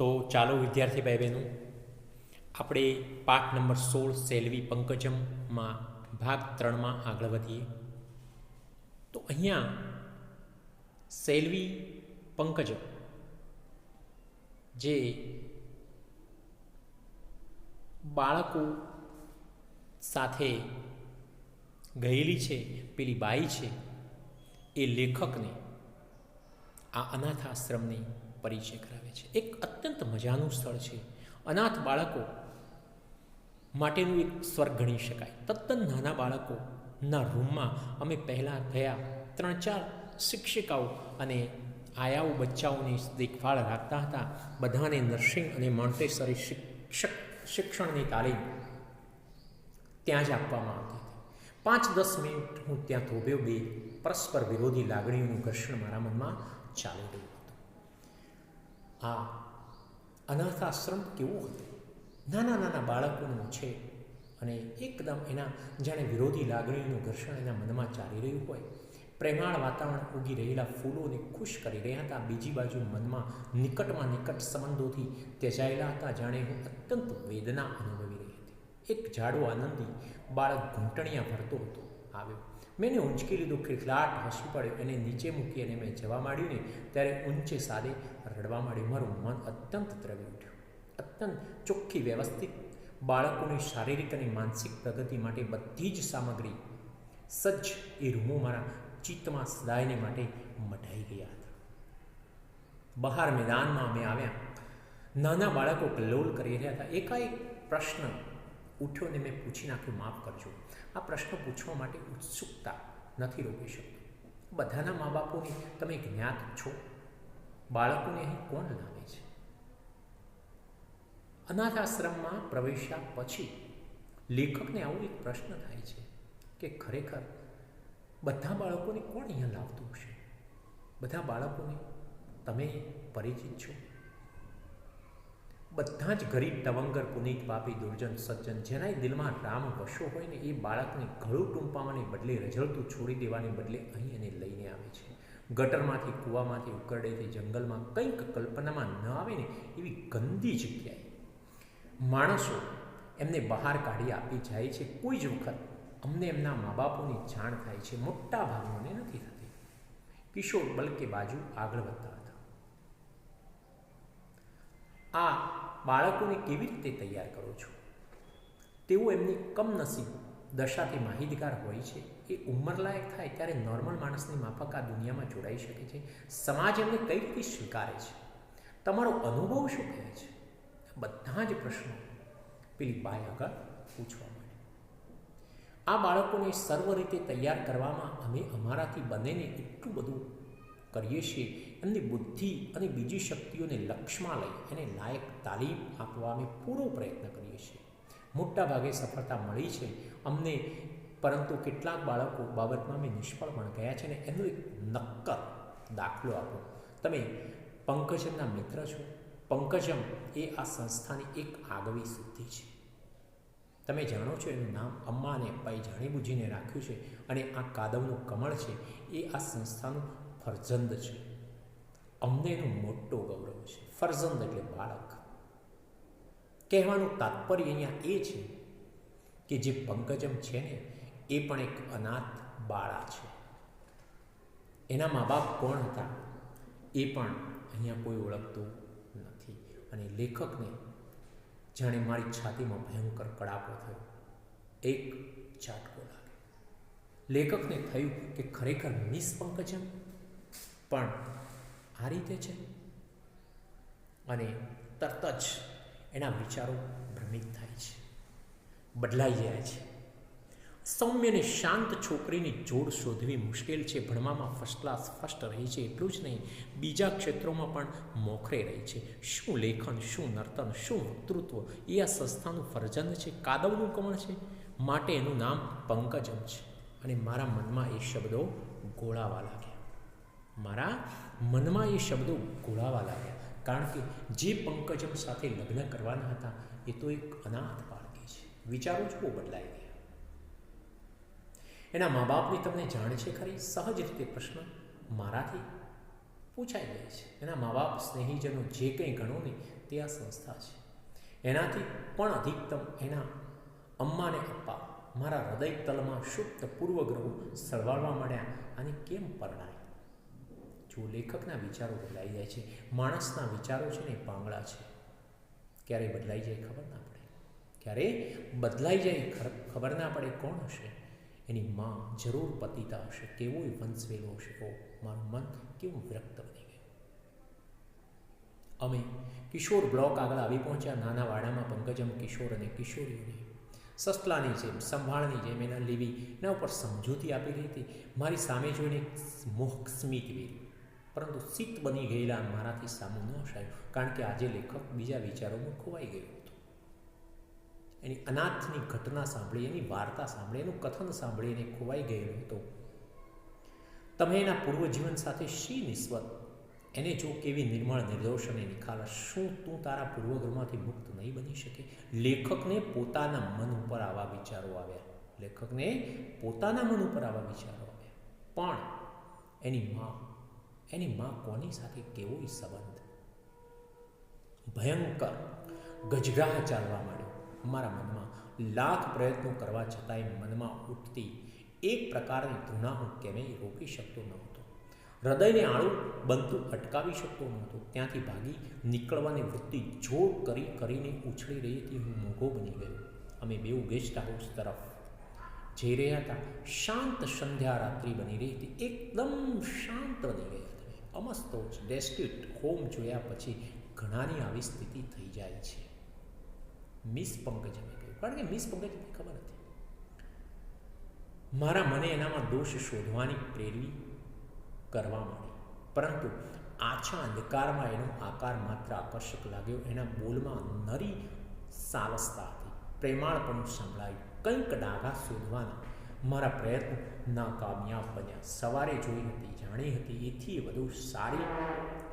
તો ચાલો વિદ્યાર્થી ભાઈ બહેનો આપણે પાઠ નંબર સોળ સેલ્વી પંકજમમાં ભાગ ત્રણમાં આગળ વધીએ. તો અહીંયા સેલ્વી પંકજમ જે બાળકો સાથે ગયેલી છે, પેલી બાઈ છે, એ લેખકને આ અનાથ આશ્રમની પરિચય કરાવે છે. એક અત્યંત મજાનું સ્થળ છે. અનાથ બાળકો માટેનું એક સ્વર્ગ ગણી શકાય. તદ્દન નાના બાળકોના રૂમમાં અમે પહેલાં ગયા ત્રણ ચાર શિક્ષિકાઓ અને આયાઓ બચ્ચાઓની દેખભાળ રાખતા હતા. બધાને નર્સિંગ અને મોન્ટેસરી શિક્ષક શિક્ષણની તાલીમ ત્યાં જ આપવામાં આવતી હતી. પાંચ દસ મિનિટ હું ત્યાં થોભ્યો બે પરસ્પર વિરોધી લાગણીઓનું ઘર્ષણ મારા મનમાં ચાલી રહ્યું આ અનાથ આશ્રમ કેવો હતો? નાના નાના બાળકોનું છે અને એકદમ એના જાણે વિરોધી લાગણીઓનું ઘર્ષણ એના મનમાં ચાલી રહ્યું હોય. પ્રેમાળ વાતાવરણ ઉગી રહેલા ફૂલોને ખુશ કરી રહ્યા હતા. બીજી બાજુ મનમાં નિકટમાં નિકટ સંબંધોથી ત્યજાયેલા હતા. જાણે હું અત્યંત વેદના અનુભવી રહી હતી. એક જાડો આનંદી બાળક ઘૂંટણિયા ભરતો હતો. આવ્યો. મેં એને ઊંચકી લીધું ખિલખિલાટ હસવું પડ્યો. એને નીચે મૂકી અને મેં જવા માંડ્યું ને, ત્યારે ઊંચે સાદે રડવા માંડ્યું. મારું મન અત્યંત દ્રવી ઉઠ્યું. અત્યંત ચોખ્ખી, વ્યવસ્થિત, બાળકોની શારીરિક અને માનસિક પ્રગતિ માટે બધી જ સામગ્રી સજ્જ એ રૂમો મારા ચિત્તમાં સદાયને માટે મઢાઈ ગયા હતા. બહાર મેદાનમાં અમે આવ્યા. નાના બાળકો કલ્લોલ કરી રહ્યા હતા. એકાએક પ્રશ્ન ઉઠ્યો ને મેં પૂછી નાખ્યું, માફ કરજો. આ પ્રશ્ન પૂછવા માટે ઉત્સુકતા નથી રોકી શકતો. બધાના મા બાપોની તમે જ્ઞાત છો. બાળકોને અહીં કોણ લાવે છે? અનાથ આશ્રમમાં પ્રવેશ્યા પછી લેખકને આવો એક પ્રશ્ન થાય છે કે ખરેખર બધા બાળકોને કોણ અહીંયા લાવતું હશે? બધા બાળકોને તમે પરિચિત છો? બધા જ ગરીબ તવંગર, પુનિત, પાપી, દુર્જન, સજ્જન જેના દિલમાં રામ વશો હોય ને, એ બાળકને ગળું ટૂંપાવાને બદલે રઝળતું છોડી દેવાને બદલે અહીં એને લઈને આવે છે. ગટરમાંથી, કૂવામાંથી ઉકરડેથી જંગલમાં કંઈક કલ્પનામાં ન આવે ને, એવી ગંદી જગ્યાએ. માણસો એમને બહાર કાઢી આપી જાય છે કોઈ જ વખત. અમને એમના મા બાપોની જાણ થાય છે મોટા ભાગોને નથી થતી. કિશોર બલકે બાજુ આગળ વધતા આ બાળકોને કેવી રીતે તૈયાર કરો છો? તેઓ એમની કમનસીબ, દશાથી માહિતગાર હોય છે. એ ઉંમરલાયક થાય ત્યારે નોર્મલ માણસની માફક આ દુનિયામાં જોડાઈ શકે છે. સમાજ એમને કઈ રીતે સ્વીકારે છે? તમારો અનુભવ શું કહે છે? બધા જ પ્રશ્નો પેલી બાઈ આગળ પૂછવા માંડે. આ બાળકોને સર્વ રીતે તૈયાર કરવામાં અમે અમારાથી બનેને એટલું બધું કરીએ છીએ એમની બુદ્ધિ અને બીજી શક્તિઓને લક્ષમાં લઈ એને લાયક તાલીમ આપવા અમે પૂરો પ્રયત્ન કરીએ છીએ. મોટા ભાગે સફળતા મળી છે અમને, પરંતુ કેટલાક બાળકો બાબતમાં અમે નિષ્ફળ પણ ગયા છે ને એનો એક નક્કર દાખલો આપો. તમે પંકજમના મિત્ર છો. પંકજમ એ આ સંસ્થાની એક આગવી સિદ્ધિ છે. તમે જાણો છો એનું નામ અમ્માને પૈ જાણી જાણીબૂજીને રાખ્યું છે અને આ કાદવનું કમળ છે. એ આ સંસ્થાનું ફરજંદ છે. અમને એનું મોટો ગૌરવ છે. ફરજંદ એટલે બાળક. કહેવાનું તાત્પર્ય અહીંયા એ છે કે જે પંકજમ છે ને, એ પણ એક અનાથ બાળા છે. એના મા બાપ કોણ હતા? એ પણ અહીંયા કોઈ ઓળખતું નથી. અને લેખકને જાણે મારી છાતીમાં ભયંકર કડાકો થયો. એક ઝાટકો લાગે લેખકને થયું કે ખરેખર મિસ પંકજમ? પણ આ રીતે છે? અને તરત જ એના વિચારો ભ્રમિત થાય છે. બદલાઈ જાય છે. સૌમ્ય અને શાંત છોકરીની જોડ શોધવી મુશ્કેલ છે. ભણવામાં ફર્સ્ટ ક્લાસ ફર્સ્ટ રહી છે એટલું જ નહીં, બીજા ક્ષેત્રોમાં પણ મોખરે રહી છે. શું લેખન, શું નર્તન, શું વક્તૃત્વ? એ આ સંસ્થાનું ફરજંદ છે? કાદવનું કમળ છે? માટે એનું નામ પંકજમ છે. અને મારા મનમાં એ શબ્દો ગોળાવા લાગ્યા. મારા મનમાં એ શબ્દો ગોળાવા લાગ્યા. કારણ કે જે પંકજમ સાથે લગ્ન કરવાના હતા, એ તો એક અનાથ બાળકી છે. વિચારો જ બહુ બદલાઈ ગયા. એના મા બાપની તમને જાણ છે ખરી? સહજ રીતે પ્રશ્ન મારાથી પૂછાઈ ગયા છે. એના મા બાપ સ્નેહીજનો જે કંઈ ગણો ને તે આ સંસ્થા છે. એનાથી પણ અધિકતમ એના અમ્માને અપ્પા મારા હૃદય તલમાં શુપ્ત પૂર્વગ્રહો સળવાળવા માંડ્યા અને કેમ પરણાય? જો લેખકના વિચારો બદલાઈ જાય છે, માણસના વિચારો છે ને પાંગળા છે. ક્યારે બદલાઈ જાય ખબર ના પડે. ક્યારે બદલાઈ જાય ખબર ના પડે કોણ હશે? એની માં જરૂર પતિતા હશે. કેવો વંશવેલો હશે? ઓ, મારું મન કેવું વિરક્ત બની ગયું. અમે કિશોર બ્લોક આગળ આવી પહોંચ્યા. નાના વાડામાં પંકજમ કિશોર અને કિશોરીઓને સસલાની જેમ, સંભાળની જેમ એના લીવી એના ઉપર સમજૂતી આપી રહી હતી. મારી સામે જોઈને મોહક સ્મિત વેરી પરંતુ સિત બની ગયેલા મારાથી સામું ન અશાયું કારણ કે આજે લેખક બીજા વિચારોમાં ખોવાઈ ગયો હતો. એની અનાથની ઘટના સાંભળી, એની વાર્તા સાંભળી, એનું કથન સાંભળી એને ખોવાઈ ગયેલો હતો. તમે એના પૂર્વજીવન સાથે શી નિસ્બત? એને જો કેવી નિર્મળ નિર્દોષ અને નિખાલસ શું તું તારા પૂર્વગ્રહમાંથી મુક્ત નહીં બની શકે? લેખકને પોતાના મન ઉપર આવા વિચારો આવ્યા. લેખકને પોતાના મન ઉપર આવા વિચારો આવ્યા. પણ એની માં એની માં કોની સાથે કેવો સંબંધ? ભયંકર ગજગાહ ચાલવા માંડ્યો. મારા મનમાં લાખ પ્રયત્નો કરવા છતાંય મનમાં ઉઠતી એક પ્રકારની ધૃણા હું કેમેય રોકી શકતો નહોતો. હૃદયને આળું બનતું અટકાવી શકતો નહોતો. ત્યાંથી ભાગી નીકળવાની વૃત્તિ જોર કરી કરીને ઉછળી રહી હતી. હું મોઘો બની ગયો. અમે બેઉ ગેસ્ટ હાઉસ તરફ જઈ રહ્યા હતા. શાંત સંધ્યા રાત્રિ બની રહી હતી. એકદમ શાંત બની ગયા. હતા અમસ્તો જ હોમ જોયા પછી ઘણાની આવી સ્થિતિ થઈ જાય છે. મિસ પંકજમે કહ્યું. કારણ કે મિસ પંકજને ખબર હતી મારા મને એનામાં દોષ શોધવાની પ્રેરવી કરવા માંડી પરંતુ આછા અંધકારમાં એનો આકાર માત્ર આકર્ષક લાગ્યો. એના બોલમાં નરી સાલસતા હતી. પ્રેમાળપણું સંભળાયું. કંઈક ડાઘા શોધવાના મારા પ્રયત્નો નાકામયાબ બન્યા. સવારે જોઈ હતી, જાણી હતી, એથી વધુ સારી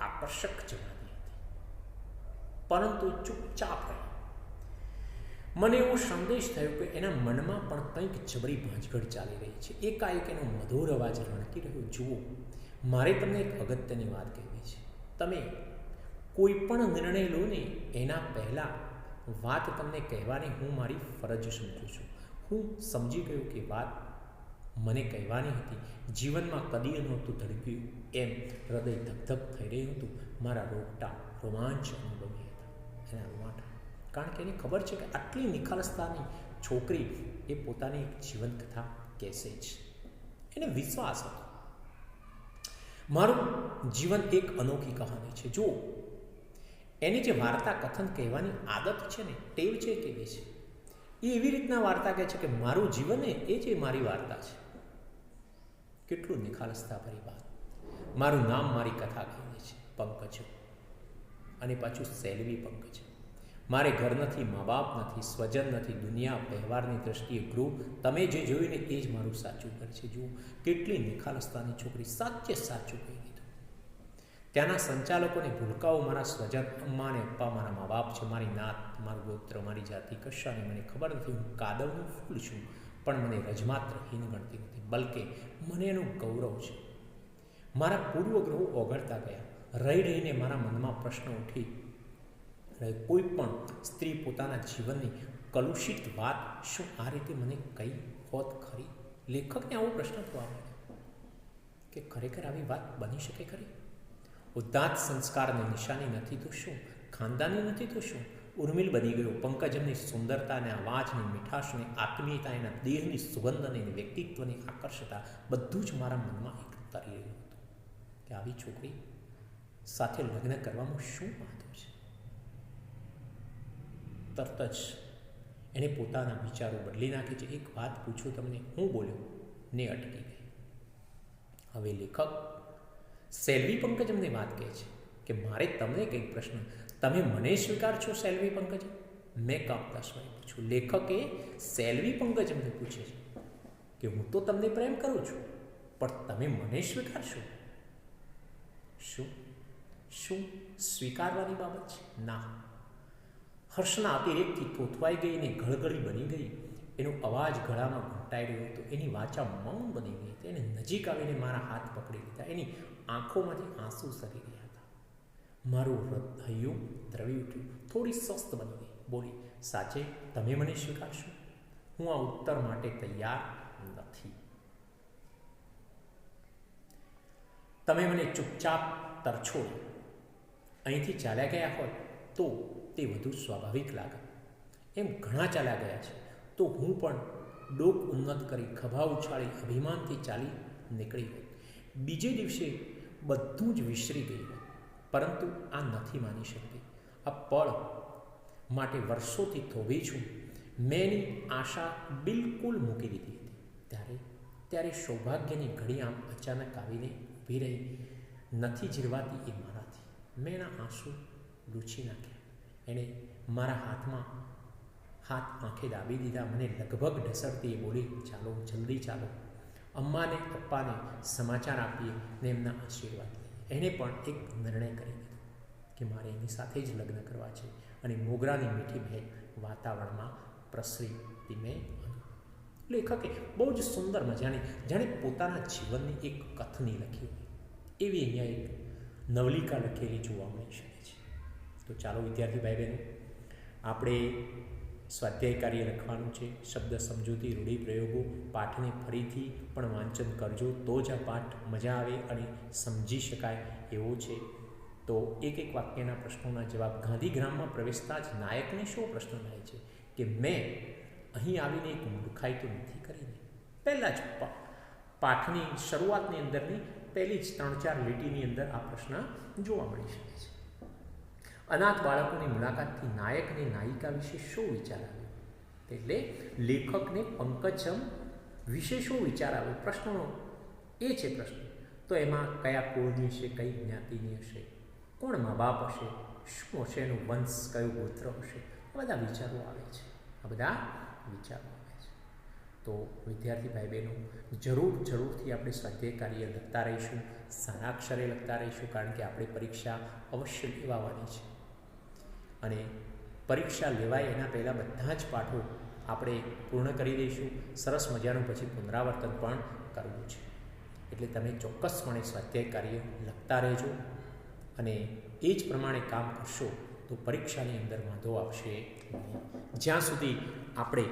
આકર્ષક જણાતી હતી. પરંતુ ચૂપચાપ રહી. મને એવો સંદેશ થયો કે એના મનમાં પણ કંઈક જબરી ભાંજગડ ચાલી રહી છે. એકાએક એનો મધુર અવાજ રણકી રહ્યો. જુઓ, મારે તમને એક અગત્યની વાત કહેવી છે. તમે કોઈ પણ નિર્ણય લો ને, એના પહેલાં વાત તમને કહેવાની હું મારી ફરજ સમજું છું. હું સમજી ગયો કે વાત મને કહેવાની હતી. જીવનમાં કદી નહોતું ધડક્યું. એમ હૃદય ધકધક થઈ રહ્યું હતું. મારા રોગટા રોમાંચ અનુભવી હતા. એના રોમાંટા કારણ કે એને ખબર છે કે આટલી નિખાલસતાની છોકરી એ પોતાની એક જીવનકથા કહેશે જ. એને વિશ્વાસ હતો. મારું જીવન એક અનોખી કહાની છે. જો એની જે વાર્તા કથન કહેવાની આદત છે ને, ટેવ છે કેવી છે એ એવી રીતના વાર્તા કહે છે કે મારું જીવન એ જે મારી વાર્તા છે. કેટલું નિખાલસતા ભરી વાત. મારું નામ મારી કથા કહીને છે, પંકજ. અને પાછું સેલવી પંકજ. મારે ઘર નથી, મા બાપ નથી, સ્વજન નથી, દુનિયા વ્યવહારની દ્રષ્ટિએ ગૃહ. તમે જે જોયું ને એ જ મારું સાચું ઘર છે. જુઓ, કેટલી નિખાલસતાની છોકરી સાચે સાચું કહી ત્યાંના સંચાલકોને ભૂલકાઓ, મારા સ્વજન અમ્માને અપ્પા, મારા મા બાપ છે, મારી નાત, મારું ગોત્ર, મારી જાતિ, કશાની મને ખબર નથી, હું કાદવનું ફૂલ છું, પણ મને રજમાત્ર હીન ગણતી નથી, બલકે મને એનું ગૌરવ છે. મારા પૂર્વગ્રહો ઓગળતા ગયા. રહી રહીને મારા મનમાં પ્રશ્ન ઉઠી રહે. કોઈ પણ સ્ત્રી પોતાના જીવનની કલુષિત વાત શું આ રીતે મને કઈ હોત ખરી? લેખકને આવો પ્રશ્ન થવા કે ખરેખર આવી વાત બની શકે ખરી? ઉદાત્ત સંસ્કારની નિશાની નથી તો શું? ખાનદાની નથી તો શું? ઉર્મિલ બની ગયો. પંકજમની સુંદરતા અને અવાજની મીઠાશની, આત્મીયતા એના દેહની સુગંધ અને વ્યક્તિત્વની આકર્ષતા બધું જ મારા મનમાં એક તરી રહ્યું હતું. કે આવી છોકરી સાથે લગ્ન કરવામાં શું વાંધો છે? તરત જ એણે પોતાના વિચારો બદલી નાખે છે. એક વાત પૂછું તમને. હું બોલ્યો. ને અટકી ગઈ. હવે લેખક સેલ્વી પંકજમને વાત કહે છે કે મારે તમને કંઈક પ્રશ્ન. તમે મને સ્વીકાર છો સેલ્વી પંકજ? મેં કાપતા સ્વાય પૂછ્યું. લેખકે સેલ્વી પંકજમને પૂછે છે કે હું તો તમને પ્રેમ કરું છું, પણ તમે મને સ્વીકારશો શું? શું સ્વીકારવાની બાબત છે? ના. હર્ષના અતિરેકથી થોથવાઈ ગઈ અને ગળગળી બની ગઈ. એનો અવાજ ગળામાં ઘૂંટાઈ રહ્યો હતો. એની વાચા મૌન બની ગઈ હતી. એને નજીક આવીને મારા હાથ પકડી લીધા. એની આંખોમાંથી આંસુ સરી રહ્યા હતા. મારું હૃદયું દ્રવી ઉઠ્યું. થોડી સ્વસ્થ બની ગઈ. બોલી, સાચે, તમે મને સ્વીકારશો? હું આ ઉત્તર માટે તૈયાર નથી. તમે મને ચૂપચાપ તરછો. અહીંથી ચાલ્યા ગયા હોત તો તે વધુ સ્વાભાવિક લાગે એમ ઘણા ચાલ્યા ગયા છે. તો હું પણ ડોક ઉન્નત કરી ખભા ઉછાળી અભિમાનથી ચાલી નીકળી હોત બીજે દિવસે બધું જ વિસરી હોત પરંતુ આ નથી માની શકતી. આ પળ માટે વર્ષોથી થોભી છું. મેં એની આશા બિલકુલ મૂકી દીધી હતી. ત્યારે ત્યારે સૌભાગ્યની ઘડી આમ અચાનક આવીને ઊભી રહી. નથી જીરવાતી એ મારાથી. મેં એના આંસુ લૂછી નાખ્યા. એણે મારા હાથમાં, હાથ આંખે દાબી દીધા. મને લગભગ ઢસડતી એ બોલી, ચાલો, જલ્દી ચાલો. અમ્માને પપ્પાને સમાચાર આપીએ ને એમના આશીર્વાદ લઈએ. એણે પણ એક નિર્ણય કરી દીધો કે મારે એની સાથે જ લગ્ન કરવા છે અને મોગરાની મીઠી મહેક વાતાવરણમાં પ્રસરી ધીમે લેખકે બહુ જ સુંદર મજાની, જાણે પોતાના જીવનની એક કથની લખી હોય. એવી અહીંયા એક નવલિકા લખેલી જોવા મળી શકે છે. તો ચાલો વિદ્યાર્થી ભાઈ બહેનો આપણે સ્વાધ્યાય કાર્ય લખવાનું છે. શબ્દ સમજૂતી રૂઢિપ્રયોગો પાઠને ફરીથી પણ વાંચન કરજો તો જ આ પાઠ મજા આવે અને સમજી શકાય એવો છે. તો એક એક વાક્યના પ્રશ્નોના જવાબ ગાંધીગ્રામમાં પ્રવેશતા જ નાયકને શું પ્રશ્ન થાય છે? કે મેં અહીં આવીને એક મૂર્ખાઈ તો નથી કરીને પહેલાં જ પાઠની શરૂઆતની અંદરની પહેલી જ ત્રણ ચાર લીટીની અંદર આ પ્રશ્ન જોવા મળી શકે છે. અનાથ બાળકોની મુલાકાતથી નાયક અને નાયિકા વિશે શું વિચાર આવ્યો એટલે લેખકને પંકજમ વિશે શું વિચાર આવ્યો પ્રશ્નનો એ છે પ્રશ્ન. તો એમાં કયા કુળની હશે, કઈ જ્ઞાતિની હશે, કોણ મા બાપ હશે, શું હશે, એનું વંશ, કયું ગોત્ર હશે? આ બધા વિચારો આવે છે. આ બધા વિચારો આવે છે. તો વિદ્યાર્થી ભાઈ બહેનો જરૂર, જરૂરથી આપણે સ્વાધ્યાય કાર્ય લખતા રહીશું સારા અક્ષરે લખતા રહીશું, કારણ કે આપણી પરીક્ષા અવશ્ય લેવાવાની છે. અને પરીક્ષા લેવાય એના પહેલાં બધા જ પાઠો આપણે પૂર્ણ કરી દઈશું. સરસ મજાનું પછી પુનરાવર્તન પણ કરવું છે. એટલે તમે ચોક્કસપણે સ્વાધ્યાય કાર્ય લખતા રહેજો અને એ જ પ્રમાણે કામ કરશો તો પરીક્ષાની અંદર વાંધો આવશે જ્યાં સુધી આપણે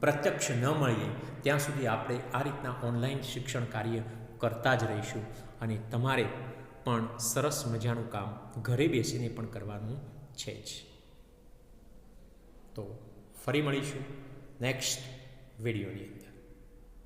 પ્રત્યક્ષ ન મળીએ, ત્યાં સુધી આપણે આ રીતના ઓનલાઈન શિક્ષણ કાર્ય કરતા જ રહીશું અને તમારે પણ સરસ મજાનું કામ ઘરે બેસીને પણ કરવાનું છે જ. તો ફરી મળીશું નેક્સ્ટ વિડીયોની